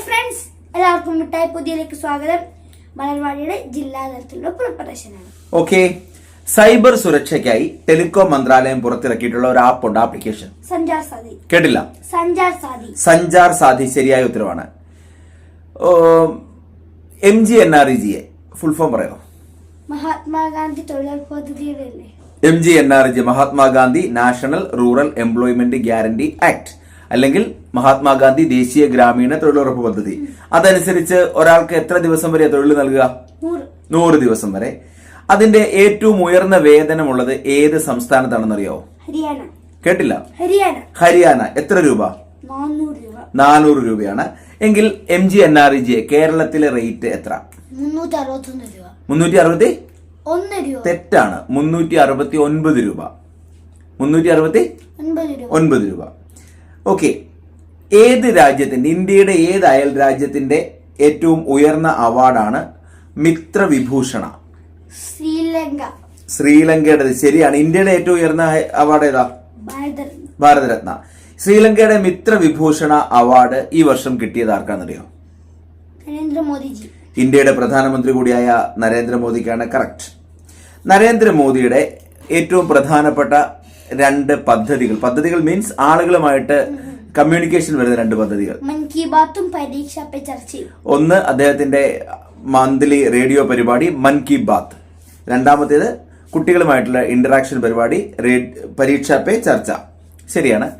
Hi friends എല്ലാവർക്കും മിഠായി പുതിയതിലേക്ക് സ്വാഗതം. മലർവാടിയുടെ ജില്ലാ തലത്തിലുള്ള പ്രിപ്പറേഷനാണ് ഓക്കെ സൈബർ സുരക്ഷയ്ക്കായി ടെലികോം മന്ത്രാലയം പുറത്തിറക്കിയിട്ടുള്ള ഒരു ആപ്പ് ഉണ്ട് ആപ്ലിക്കേഷൻ സഞ്ചാർ സാധി കേട്ടില്ല? സഞ്ചാർ സാധി സഞ്ചാർ സാധി ശരിയായ ഉത്തരവാണ്. M G N R E G A full form പറയോ? മഹാത്മാഗാന്ധി തൊഴിലാളി പദ്ധതിയുടെ M G N R G Mahatma Gandhi national rural employment guarantee act. അല്ലെങ്കിൽ മഹാത്മാഗാന്ധി ദേശീയ ഗ്രാമീണ തൊഴിലുറപ്പ് പദ്ധതി. അതനുസരിച്ച് ഒരാൾക്ക് എത്ര ദിവസം വരെ തൊഴിൽ നൽകുക? നൂറ്. ദിവസം വരെ. അതിന്റെ ഏറ്റവും ഉയർന്ന വേതനമുള്ളത് ഏത് സംസ്ഥാനത്താണെന്നറിയോ കേട്ടില്ല? ഹരിയാന. ഹരിയാന. എത്ര രൂപ? നാനൂറ് രൂപ. നാനൂറ് രൂപയാണ്. എങ്കിൽ M G N R G കേരളത്തിലെ റേറ്റ് എത്ര? മുന്നൂറ്റി അറുപത്തി ഒന്ന് രൂപ. തെറ്റാണ്. മുന്നൂറ്റി അറുപത്തി ഒൻപത് രൂപ. മുന്നൂറ്റി അറുപത്തി ഒൻപത് രൂപ. ഓക്കെ ഏത് രാജ്യത്തിന്റെ ഇന്ത്യയുടെ ഏത് അയൽ രാജ്യത്തിന്റെ ഏറ്റവും ഉയർന്ന അവാർഡാണ് മിത്രവിഭൂഷണ? ശ്രീലങ്ക. ശ്രീലങ്കയുടെ ശരിയാണ്. ഇന്ത്യയുടെ ഏറ്റവും ഉയർന്ന അവാർഡ് ഏതാ? ഭാരതരത്ന. ശ്രീലങ്കയുടെ മിത്രവിഭൂഷണ അവാർഡ് ഈ വർഷം കിട്ടിയത് ആർക്കാണെന്നറിയോ നരേന്ദ്രമോദിജി. ഇന്ത്യയുടെ പ്രധാനമന്ത്രി കൂടിയായ നരേന്ദ്രമോദിക്കാണ് കറക്റ്റ്. നരേന്ദ്രമോദിയുടെ ഏറ്റവും പ്രധാനപ്പെട്ട രണ്ട് പദ്ധതികൾ. പദ്ധതികൾ മീൻസ് ആളുകളുമായിട്ട് കമ്മ്യൂണിക്കേഷൻ വരുന്ന രണ്ട് പദ്ധതികൾ. മൻ കി ബാത്തും പരീക്ഷ പേ ചർച്ചയും ഒന്ന് അദ്ദേഹത്തിന്റെ മന്ത്ലി റേഡിയോ പരിപാടി മൻ കി ബാത്ത്. രണ്ടാമത്തേത് കുട്ടികളുമായിട്ടുള്ള ഇന്ററാക്ഷൻ പരിപാടി പരീക്ഷ പേ ചർച്ച. ശരിയാണ്.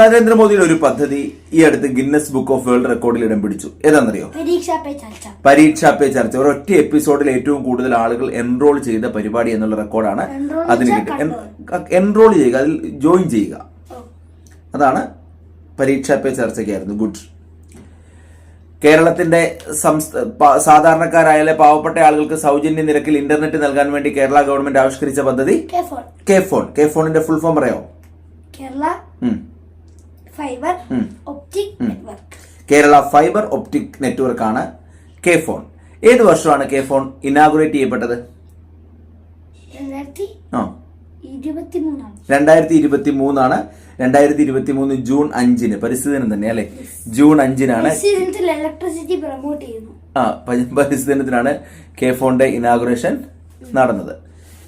നരേന്ദ്രമോദിയുടെ ഒരു പദ്ധതി ഈ അടുത്ത് ഗിന്നസ് ബുക്ക് ഓഫ് വേൾഡ് റെക്കോർഡിൽ ഇടം പിടിച്ചു. ഏതാണെന്നറിയോ? പരീക്ഷാ പേ ചർച്ച. ഒരൊറ്റ എപ്പിസോഡിൽ ഏറ്റവും കൂടുതൽ ആളുകൾ എൻറോൾ ചെയ്ത പരിപാടി എന്നുള്ള റെക്കോർഡാണ് അതിന് കിട്ടി എൻറോൾ ചെയ്യുക അതിൽ ജോയിൻ ചെയ്യുക. അതാണ് പരീക്ഷാ പേ ചർച്ചയ്ക്കായിരുന്നു. ഗുഡ്. കേരളത്തിന്റെ സാധാരണക്കാരായ പാവപ്പെട്ട ആളുകൾക്ക് സൗജന്യ നിരക്കിൽ ഇന്റർനെറ്റ് നൽകാൻ വേണ്ടി കേരള ഗവൺമെന്റ് ആവിഷ്കരിച്ച പദ്ധതി കെ ഫോൺ കെ ഫോണിന്റെ ഫുൾ ഫോം പറയാമോ Kerala. Fibre optic network. Kerala fibre optic network ആണ് കെ ഫോൺ. ഏത് വർഷമാണ് കെ ഫോൺ ഇനാഗുറേറ്റ് ചെയ്യപ്പെട്ടത്? രണ്ടായിരത്തി ഇരുപത്തി മൂന്നാണ് രണ്ടായിരത്തി ഇരുപത്തി മൂന്ന് ജൂൺ അഞ്ചിന്. പരിസ്ഥിതി ദിനം തന്നെ അല്ലെ? ജൂൺ അഞ്ചിനാണ് ഇലക്ട്രിസിറ്റി പ്രൊമോട്ട് ചെയ്യുന്നു. ആ പരിസ്ഥിതി ദിനത്തിനാണ് കെ ഫോണിന്റെ ഇനാഗുറേഷൻ നടന്നത്.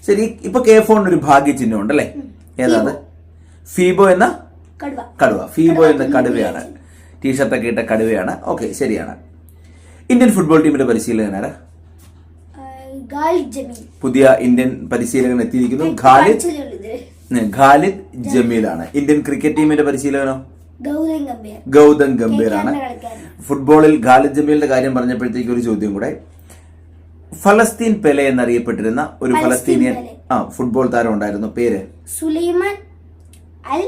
ശരി ഇപ്പൊ കെ ഫോണിന് ഒരു ഭാഗ്യചിഹ്നം ഉണ്ടല്ലേ ഏതാണ് ഫീബോ എന്ന കടുവ. ഫീബോ എന്ന കടുവയാണ്. ടീഷർട്ടൊക്കെ ഇട്ട കടുവയാണ്. ഓക്കെ ശരിയാണ്. ഇന്ത്യൻ ഫുട്ബോൾ ടീമിന്റെ പരിശീലകൻ ആരാ? പുതിയ ഇന്ത്യൻ പരിശീലകൻ എത്തിയിരിക്കുന്നു. ഖാലിദ് ഖാലിദ് ജമീലാണ്. ഇന്ത്യൻ ക്രിക്കറ്റ് ടീമിന്റെ പരിശീലകനോ? ഗൗതം ഗംഭീർ. ആണ്. ഫുട്ബോളിൽ ഖാലിദ് ജമീലിന്റെ കാര്യം പറഞ്ഞപ്പോഴത്തേക്ക് ഒരു ചോദ്യം കൂടെ. ഫലസ്തീൻ പെലെ എന്നറിയപ്പെട്ടിരുന്ന ഒരു ഫലസ്തീനിയൻ ആ ഫുട്ബോൾ താരം ഉണ്ടായിരുന്നു. പേര്? സുലൈമാൻ അൽ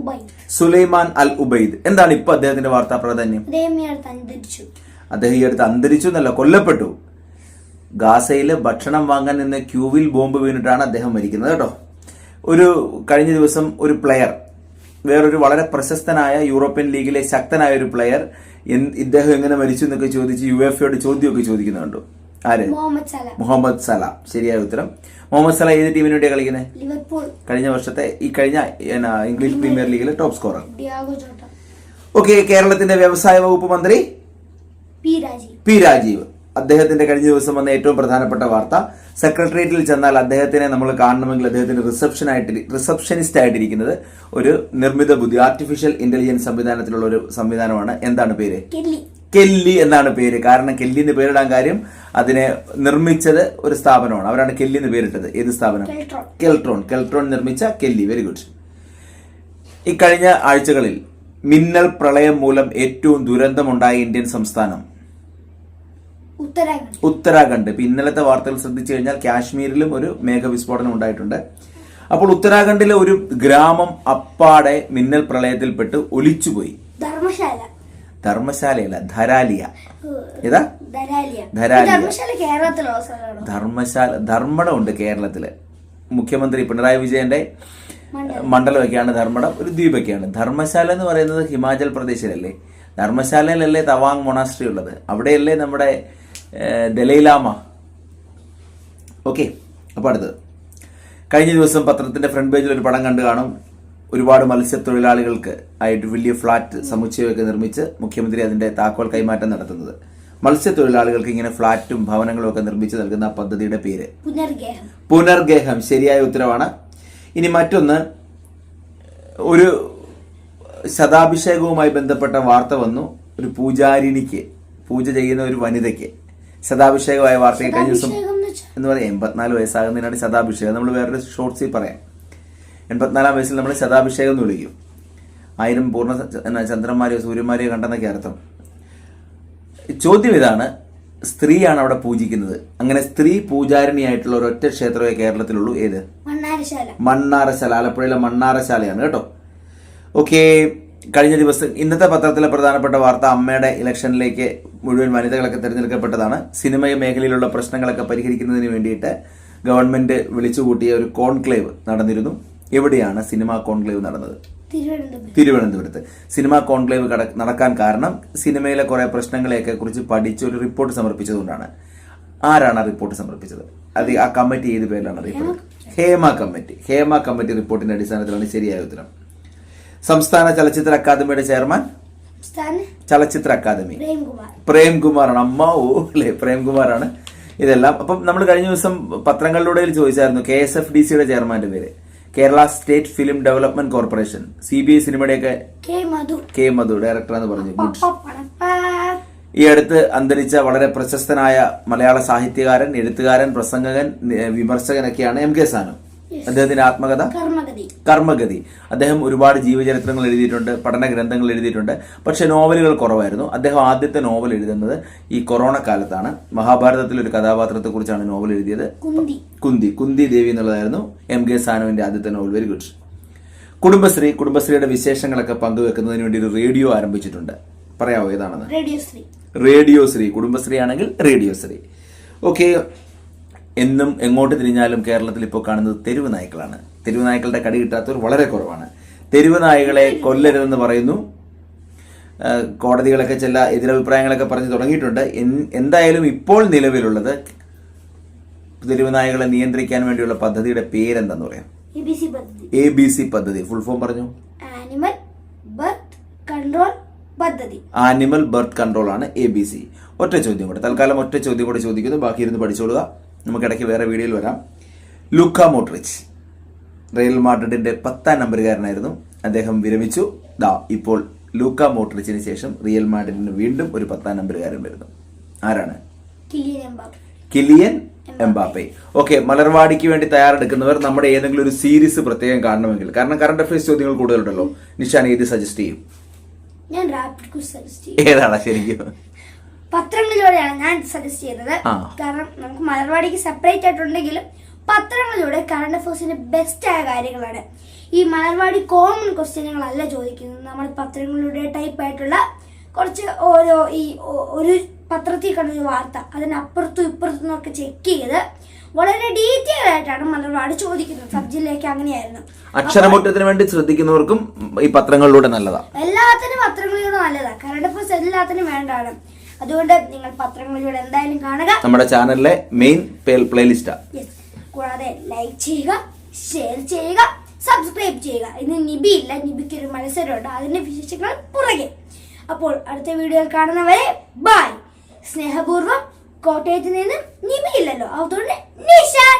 ഉബൈദ്. സുലൈമാൻ അൽ ഉബൈദ്. എന്താണ് ഇപ്പൊ അദ്ദേഹത്തിന്റെ വാർത്താ പ്രാധാന്യം? അദ്ദേഹം ഈ അടുത്ത് അന്തരിച്ചു. അദ്ദേഹം ഈ അടുത്ത് അന്തരിച്ചു എന്നല്ല കൊല്ലപ്പെട്ടു. ഗാസയിൽ ഭക്ഷണം വാങ്ങാൻ നിന്ന് ക്യൂവിൽ ബോംബ് വീണിട്ടാണ് അദ്ദേഹം മരിക്കുന്നത് കേട്ടോ. ഒരു കഴിഞ്ഞ ദിവസം ഒരു പ്ലെയർ വേറൊരു വളരെ പ്രശസ്തനായ യൂറോപ്യൻ ലീഗിലെ ശക്തനായ ഒരു പ്ലെയർ ഇദ്ദേഹം എങ്ങനെ മരിച്ചു എന്നൊക്കെ ചോദിച്ച് യു എഫ് എയുടെ ചോദ്യമൊക്കെ ചോദിക്കുന്നുണ്ട്. ആര്? മുഹമ്മദ് സല. മുഹമ്മദ് സലാം. ശരിയായ ഉത്തരം. മുഹമ്മദ് സലാം ഏത് ടീമിന് വേണ്ടിയാണ് കളിക്കുന്നത് കഴിഞ്ഞ വർഷത്തെ ഈ കഴിഞ്ഞ ഇംഗ്ലീഷ് പ്രീമിയർ ലീഗിലെ ടോപ്പ് സ്കോറർ ഓക്കെ കേരളത്തിന്റെ വ്യവസായ വകുപ്പ് മന്ത്രി പി രാജീവ്. അദ്ദേഹത്തിന്റെ കഴിഞ്ഞ ദിവസം വന്ന ഏറ്റവും പ്രധാനപ്പെട്ട വാർത്ത സെക്രട്ടേറിയറ്റിൽ ചെന്നാൽ അദ്ദേഹത്തിനെ നമ്മൾ കാണണമെങ്കിൽ അദ്ദേഹത്തിന് റിസപ്ഷൻ ആയിട്ട് റിസപ്ഷനിസ്റ്റ് ആയിട്ടിരിക്കുന്നത് ഒരു നിർമ്മിത ബുദ്ധി ആർട്ടിഫിഷ്യൽ ഇന്റലിജൻസ് സംവിധാനത്തിലുള്ള ഒരു സംവിധാനമാണ്. എന്താണ് പേര്? കെല്ലി. എന്നാണ് പേര്. കാരണം കെല്ലിന്റെ പേരിടാൻ കാര്യം അതിനെ നിർമ്മിച്ചത് ഒരു സ്ഥാപനമാണ്. അവരാണ് കെല്ലി എന്ന് പേരിട്ടത്. ഏത് സ്ഥാപനം? കെൽട്രോൺ. കെൽട്രോൺ. നിർമ്മിച്ച കെല്ലി. വെരി ഗുഡ് ഈ കഴിഞ്ഞ ആഴ്ചകളിൽ മിന്നൽ പ്രളയം മൂലം ഏറ്റവും ദുരന്തമുണ്ടായ ഇന്ത്യൻ സംസ്ഥാനം? ഉത്തരാഖണ്ഡ്. ഉത്തരാഖണ്ഡ്. ഇപ്പൊ ഇന്നലത്തെ വാർത്തകൾ ശ്രദ്ധിച്ചു കഴിഞ്ഞാൽ കാശ്മീരിലും ഒരു മേഘവിസ്ഫോടനം ഉണ്ടായിട്ടുണ്ട്. അപ്പോൾ ഉത്തരാഖണ്ഡിലെ ഒരു ഗ്രാമം അപ്പാടെ മിന്നൽ പ്രളയത്തിൽപ്പെട്ട് ഒലിച്ചുപോയി. ധർമ്മശാല. ധർമ്മശാലയല്ല ധരാലിയ. ഏതാ? ധരാലിയ. ധർമ്മശാല ധർമ്മടം ഉണ്ട് കേരളത്തിൽ. മുഖ്യമന്ത്രി പിണറായി വിജയന്റെ മണ്ഡലം. മണ്ഡലമൊക്കെയാണ് ധർമ്മടം ഒരു ദ്വീപൊക്കെയാണ്. ധർമ്മശാല എന്ന് പറയുന്നത് ഹിമാചൽ പ്രദേശിലല്ലേ? ധർമ്മശാലയിലല്ലേ തവാങ് മൊണാസ്ട്രി ഉള്ളത്? അവിടെയല്ലേ നമ്മുടെ ദലൈലാമ ഓക്കെ അപ്പോൾ അടുത്തത്. കഴിഞ്ഞ ദിവസം പത്രത്തിന്റെ ഫ്രണ്ട് പേജിൽ ഒരു പടം കണ്ടു കാണും. ഒരുപാട് മത്സ്യത്തൊഴിലാളികൾക്ക് ആയിട്ട് വലിയ ഫ്ളാറ്റ് സമുച്ചയമൊക്കെ നിർമ്മിച്ച് മുഖ്യമന്ത്രി അതിന്റെ താക്കോൽ കൈമാറ്റം നടത്തുന്നത്. മത്സ്യത്തൊഴിലാളികൾക്ക് ഇങ്ങനെ ഫ്ളാറ്റും ഭവനങ്ങളും ഒക്കെ നിർമ്മിച്ച് നൽകുന്ന പദ്ധതിയുടെ പേര്. പുനർഗേഹം. ശരിയായ ഉത്തരവാണ്. ഇനി മറ്റൊന്ന് ഒരു ശതാഭിഷേകവുമായി ബന്ധപ്പെട്ട വാർത്ത വന്നു. ഒരു പൂജാരിണിക്ക് പൂജ ചെയ്യുന്ന ഒരു വനിതയ്ക്ക് ശതാഭിഷേകമായ വാർത്തയെ കഴിഞ്ഞ ദിവസം എന്ന് പറയാം. എൺപത്തിനാല് വയസ്സാകുന്നതിനാണ് ശതാഭിഷേകം. നമ്മൾ വേറൊരു ഷോർട്സിൽ പറയാം. എൺപത്തിനാലാം വയസ്സിൽ നമ്മൾ ശതാഭിഷേകം എന്ന് വിളിക്കും. ആയിരം പൂർണ ചന്ദ്രന്മാരെയോ സൂര്യന്മാരെയോ കണ്ടെന്നൊക്കെ അർത്ഥം. ചോദ്യം ഇതാണ് സ്ത്രീയാണ് അവിടെ പൂജിക്കുന്നത്. അങ്ങനെ സ്ത്രീ പൂജാരിണിയായിട്ടുള്ള ഒരൊറ്റ ക്ഷേത്രമേ കേരളത്തിലുള്ളൂ. ഏത്? മണ്ണാരശാല. മണ്ണാറശാല ആലപ്പുഴയിലെ മണ്ണാറശാലയാണ് കേട്ടോ. ഓക്കെ കഴിഞ്ഞ ദിവസം ഇന്നത്തെ പത്രത്തിലെ പ്രധാനപ്പെട്ട വാർത്ത അമ്മയുടെ ഇലക്ഷനിലേക്ക് മുഴുവൻ വനിതകളൊക്കെ തിരഞ്ഞെടുക്കപ്പെട്ടതാണ്. സിനിമ മേഖലയിലുള്ള പ്രശ്നങ്ങളൊക്കെ പരിഹരിക്കുന്നതിന് വേണ്ടിയിട്ട് ഗവൺമെന്റ് വിളിച്ചുകൂട്ടിയ ഒരു കോൺക്ലേവ് നടന്നിരുന്നു. എവിടെയാണ് സിനിമാ കോൺക്ലേവ് നടന്നത്? തിരുവനന്തപുരം. തിരുവനന്തപുരത്ത്. സിനിമാ കോൺക്ലേവ് നടക്കാൻ കാരണം സിനിമയിലെ കുറെ പ്രശ്നങ്ങളെയൊക്കെ കുറിച്ച് പഠിച്ച് ഒരു റിപ്പോർട്ട് സമർപ്പിച്ചതുകൊണ്ടാണ്. ആരാണ് ആ റിപ്പോർട്ട് സമർപ്പിച്ചത്? അത് ആ കമ്മിറ്റി ഏത് പേരിലാണ് അറിയപ്പെടുന്നത് ഹേമ കമ്മിറ്റി. ഹേമ കമ്മിറ്റി റിപ്പോർട്ടിന്റെ അടിസ്ഥാനത്തിലാണ് ശരിയായ ഉത്തരം. സംസ്ഥാന ചലച്ചിത്ര അക്കാദമിയുടെ ചെയർമാൻ? ചലച്ചിത്ര അക്കാദമി. പ്രേംകുമാർ. പ്രേംകുമാറാണ്. അമ്മ ഓ അല്ലേ? പ്രേംകുമാറാണ്. ഇതെല്ലാം അപ്പം നമ്മൾ കഴിഞ്ഞ ദിവസം പത്രങ്ങളിലൂടെ ചോദിച്ചായിരുന്നു കെ എസ് എഫ് ഡി സിയുടെ ചെയർമാന്റെ പേര്. Kerala state film development corporation C B I സിനിമയുടെയൊക്കെ K Madhu. K Madhu director എന്ന് പറഞ്ഞു ഗുഡ്. ഈ അടുത്ത് അന്തരിച്ച വളരെ പ്രശസ്തനായ മലയാള സാഹിത്യകാരൻ എഴുത്തുകാരൻ പ്രസംഗകൻ വിമർശകനൊക്കെയാണ് എം കെ സാനു. അദ്ദേഹത്തിന്റെ ആത്മകഥ. കർമ്മഗതി. അദ്ദേഹം ഒരുപാട് ജീവചരിത്രങ്ങൾ എഴുതിയിട്ടുണ്ട് പഠന ഗ്രന്ഥങ്ങൾ എഴുതിയിട്ടുണ്ട്. പക്ഷെ നോവലുകൾ കുറവായിരുന്നു. അദ്ദേഹം ആദ്യത്തെ നോവൽ എഴുതുന്നത് ഈ കൊറോണ കാലത്താണ്. മഹാഭാരതത്തിലെ ഒരു കഥാപാത്രത്തെ കുറിച്ചാണ് നോവൽ എഴുതിയത്. കുന്തി. കുന്തി. കുന്തി ദേവി എന്നുള്ളതായിരുന്നു എം കെ സാനുവിന്റെ ആദ്യത്തെ നോവൽ. Very good. കുടുംബശ്രീ. കുടുംബശ്രീയുടെ വിശേഷങ്ങളൊക്കെ പങ്കുവെക്കുന്നതിന് വേണ്ടി ഒരു റേഡിയോ ആരംഭിച്ചിട്ടുണ്ട്. പറയാവോ ഏതാണെന്ന്? റേഡിയോ ശ്രീ. റേഡിയോ ശ്രീ. കുടുംബശ്രീ ആണെങ്കിൽ റേഡിയോ ശ്രീ. ഓക്കെ. എന്നും എങ്ങോട്ട് തിരിഞ്ഞാലും കേരളത്തിൽ ഇപ്പോൾ കാണുന്നത് തെരുവ് നായ്ക്കളാണ്. തെരുവ് നായ്ക്കളുടെ കടി കിട്ടാത്തവർ വളരെ കുറവാണ്. തെരുവ് നായ്ക്കളെ കൊല്ലരുതെന്ന് പറയുന്നു. കോടതികളൊക്കെ ചില എതിരഭിപ്രായങ്ങളൊക്കെ പറഞ്ഞു തുടങ്ങിയിട്ടുണ്ട്. എന്തായാലും ഇപ്പോൾ നിലവിലുള്ളത് തെരുവ് നായകളെ നിയന്ത്രിക്കാൻ വേണ്ടിയുള്ള പദ്ധതിയുടെ പേരെന്താന്ന് പറയാം? എ ബി സി പദ്ധതി. ഫുൾ ഫോം പറഞ്ഞു. ആനിമൽ ബർത്ത് കൺട്രോൾ പദ്ധതി. ആനിമൽ ബർത്ത് കൺട്രോൾ ആണ് എ ബി സി ഒറ്റ ചോദ്യം കൂടെ. തൽക്കാലം ഒറ്റ ചോദ്യം കൂടെ ചോദിക്കുന്നു. ബാക്കി ഇരുന്ന് പഠിച്ചോളുക. നമുക്ക് ഇടയ്ക്ക് വേറെ വീഡിയോയിൽ വരാം. ലുക്ക മോട്രിച്ച് റയൽ മാഡ്രിഡിന്റെ പത്താം നമ്പറുകാരനായിരുന്നു അദ്ദേഹം വിരമിച്ചു. ദാ ഇപ്പോൾ ലൂക്ക മോട്രിച്ചിന് ശേഷം റിയൽ മാഡ്രിഡിന് വീണ്ടും ഒരു പത്താം നമ്പറുകാരൻ വരുന്നു. ആരാണ്? Kylian Mbappe. ഓക്കെ മലർവാടിക്ക് വേണ്ടി തയ്യാറെടുക്കുന്നവർ നമ്മുടെ ഏതെങ്കിലും ഒരു സീരീസ് പ്രത്യേകം കാണണമെങ്കിൽ കാരണം കറണ്ട് അഫയേഴ്സ് ചോദ്യങ്ങൾ കൂടുതലുണ്ടല്ലോ. നിഷാൻ ഏത് സജസ്റ്റ് ചെയ്യും? ഞാൻ റാപ്പിഡ് ക്വിസ് സജസ്റ്റ് ചെയ്യും. ഏതാണ് ശരിക്കും? പത്രങ്ങളിലൂടെയാണ് ഞാൻ സജസ്റ്റ് ചെയ്യുന്നത് കാരണം നമുക്ക് മലർവാടിക്ക് സെപ്പറേറ്റ് ആയിട്ടുണ്ടെങ്കിലും പത്രങ്ങളിലൂടെ കറണ്ട് അഫയേഴ്സിന്റെ ബെസ്റ്റ് ആയ കാര്യങ്ങളാണ്. ഈ മലർവാടി കോമൺ ക്വസ്റ്റ്യനുകളല്ല ചോദിക്കുന്നത്. നമ്മൾ പത്രങ്ങളിലൂടെ ടൈപ്പ് ആയിട്ടുള്ള കുറച്ച് ഓരോ ഈ ഒരു പത്രത്തിൽ കണ്ടൊരു വാർത്ത അതിനപ്പുറത്തും ഇപ്പുറത്തും ഒക്കെ ചെക്ക് ചെയ്ത് വളരെ ഡീറ്റെയിൽ ആയിട്ടാണ് മലർവാടി ചോദിക്കുന്നത്. സബ് ജില്ലയ്ക്ക് അങ്ങനെയായിരുന്നു. അക്ഷരമുറ്റത്തിന് വേണ്ടി ശ്രദ്ധിക്കുന്നവർക്കും ഈ പത്രങ്ങളിലൂടെ നല്ലതാ. എല്ലാത്തിനും പത്രങ്ങളിലൂടെ നല്ലതാണ് കറണ്ട് എല്ലാത്തിനും വേണ്ടതാണ്. അതുകൊണ്ട് നിങ്ങൾ പത്രങ്ങളിലൂടെ എന്തായാലും കാണുക. നമ്മുടെ ചാനലിലെ മെയിൻ പ്ലേലിസ്റ്റ് Yes. കൂടാതെ ലൈക്ക് ചെയ്യുക ഷെയർ ചെയ്യുക സബ്സ്ക്രൈബ് ചെയ്യുക. ഇന്ന് നിബി ഇല്ല നിബിക്ക് ഒരു മത്സരമുണ്ട്. അതിന്റെ വിശേഷങ്ങൾ പുറകെ. അപ്പോൾ അടുത്ത വീഡിയോയിൽ കാണുന്നവരെ ബൈ സ്നേഹപൂർവം കോട്ടയത്ത് നിന്ന് നിബി ഇല്ലല്ലോ അതുകൊണ്ട് നിഷാൻ